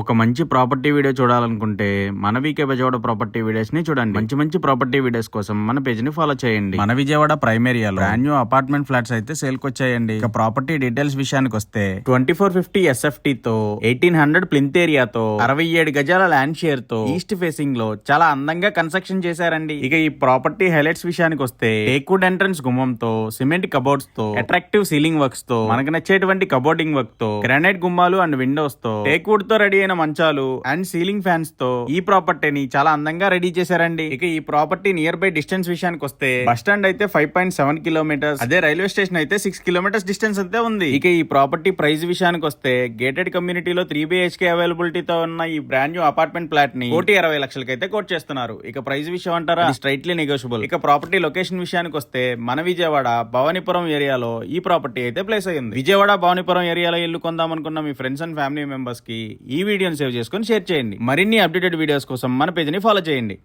ఒక మంచి property video చూడాలనుకుంటే మన వీకే విజయవాడ ప్రాపర్టీ వీడియోస్ని చూడండి. మంచి మంచి ప్రాపర్టీ వీడియోస్ కోసం మన పేజ్ని ఫాలో చేయండి. మన విజయవాడ ప్రైమ్ ఏరియాలో బ్రాండ్ న్యూ అపార్ట్మెంట్ ఫ్లాట్స్ అయితే సేల్కి వచ్చాయండి. ఇక ప్రాపర్టీ డీటెయిల్స్ విషయానికి వస్తే ట్వంటీ ఫోర్ ఫిఫ్టీ ఎస్ఎఫ్టీ తో ఎయిటీన్ హండ్రెడ్ ప్లింత్ ఏరియాతో అరవై ఏడు గజాల ల్యాండ్ షేర్తో ఈస్ట్ ఫేసింగ్లో చాలా అందంగా కన్స్ట్రక్షన్ చేశారండి. ఇక ఈ ప్రాపర్టీ హైలైట్స్ విషయానికి వస్తే టేక్వుడ్ ఎంట్రన్స్ గుమ్మంతో సిమెంట్ కబోర్డ్స్తో అట్రాక్టివ్ సీలింగ్ వర్క్స్తో మనకు నచ్చేటువంటి కబోర్డింగ్ వర్క్తో గ్రానైట్ గుమ్మాలు అండ్ విండోస్తో టేక్వుడ్తో రెడీ అయిన మంచాలు అండ్ సీలింగ్ ఫ్యాన్స్తో ఈ ప్రాపర్టీని చాలా అందంగా రెడీ చేశారండి. ఇక ఈ ప్రాపర్టీ నియర్ బై డిస్టెన్స్ విషయానికి వస్తే బస్ స్టాండ్ అయితే ఫైవ్ పాయింట్ సెవెన్ కిలోమీటర్స్ అదే రైల్వే స్టేషన్ అయితే సిక్స్ కిలోమీటర్స్ డిస్టెన్స్ అంతే ఉంది. ఇక ఈ ప్రాపర్టీ ప్రైస్ విషయానికి వస్తే గేటెడ్ కమ్యూనిటీలో త్రీ బిహెచ్కే అవైలబిలిటీతో ఉన్న ఈ బ్రాండ్ న్యూ అపార్ట్మెంట్ ప్లాట్ని కోటి అరవై లక్షలకైతే కోట్ చేస్తున్నారు. ఇక ప్రైస్ విషయం అంటారా? స్ట్రైట్లీ నెగోషియబుల్ ఇక ప్రాపర్టీ లొకేషన్ విషయానికి వస్తే మన విజయవాడ భవానీపురం ఏరియాలో ఈ ప్రాపర్టీ అయితే ప్లేస్ అయింది విజయవాడ భవానీపురం ఏరియాలో ఇల్లు కొందాం అనుకున్న మీ ఫ్రెండ్స్ అండ్ ఫ్యామిలీ మెంబర్స్కి ఈ వీడియోని సేవ్ చేసుకొని షేర్ చేయండి. మరిన్ని అప్డేటెడ్ వీడియోస్ కోసం మన పేజ్ని ఫాలో చేయండి.